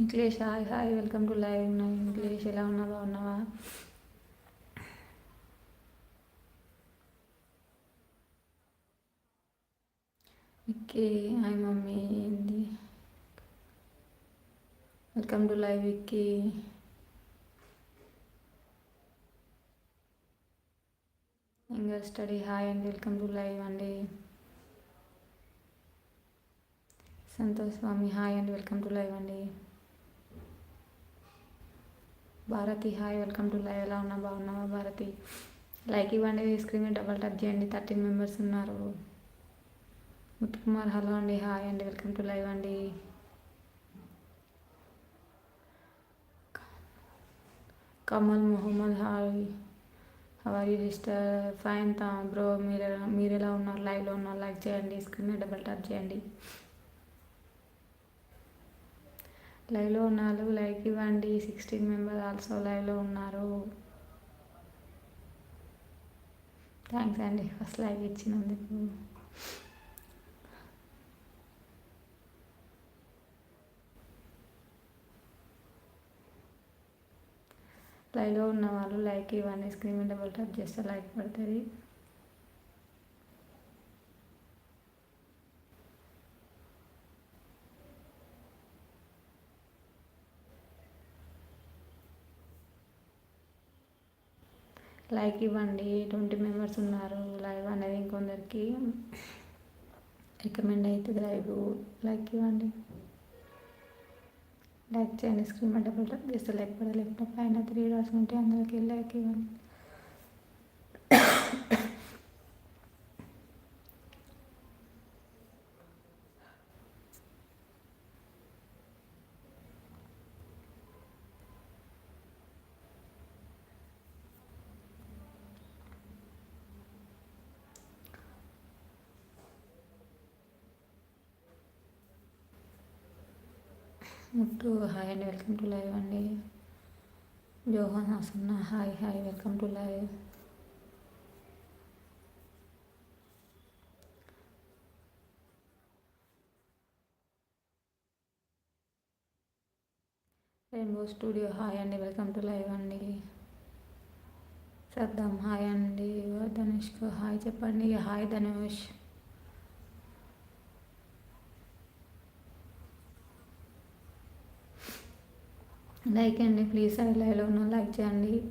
English hi hi welcome to live ఉన్నాయి English. ఎలా ఉన్నా బాగున్నావా? Vicky hi mummy. ఏంది? Welcome to live Vicky. English study hi అండి. వెల్కమ్ టు లైవ్ అండి. సంతోష్ స్వామి హాయ్ అండి. వెల్కమ్ టు లైవ్ అండి. Bharathi hi welcome to live. ఎలా ఉన్నా బాగున్నావా భారతి? లైక్ ఇవ్వండి స్క్రీన్ డబల్ టచ్ చేయండి థర్టీన్ మెంబర్స్ ఉన్నారు. ముత్తుకుమార్ హలో అండి హాయ్ అండి వెల్కమ్ టు లైవ్ అండి. Kamal Mohammed hi. How are you sister fine తా బ్రో మీరు మీరు ఎలా ఉన్నారు? లైవ్లో ఉన్నారు లైక్ చేయండి స్క్రీన్ డబల్ టచ్ చేయండి. లైవ్లో ఉన్నారు. లైక్ ఇవ్వండి. సిక్స్టీన్ మెంబర్స్ ఆల్సో లైవ్లో ఉన్నారు. థ్యాంక్స్ అండి. ఫస్ట్ లైక్ ఇచ్చినందుకు. లైవ్లో ఉన్న వాళ్ళు లైక్ ఇవ్వండి. స్క్రీన్ మీద డబుల్ టచ్ చేస్తే లైక్ పడుతుంది. లైక్ ఇవ్వండి ట్వంటీ మెంబర్స్ ఉన్నారు? లైవ్ అనేది ఇంకొందరికి రికమెండ్ అవుతుంది లైవ్. లైక్ ఇవ్వండి. లైక్ చేయండి స్క్రీన్ మీద డబుల్ టచ్ చేస్తే లైక్ కూడా లేకపోతే పైన త్రీ డాట్స్ ఉంటే అందరికి లైక్ ఇవ్వండి. ముట్టు. హాయ్ అండి వెల్కమ్ టు లైవ్ అండి. Johan Hasanna hi hi welcome to live. Rainbow studio hi అండి వెల్కమ్ టు లైవ్ అండి. సర్దాం హాయ్ అండి. ధనుష్కు హాయ్ చెప్పండి. హాయ్ ధనుష్. లైక్ అండి. ప్లీజ్ లైవ్లో ఉన్న లైక్ చేయండి.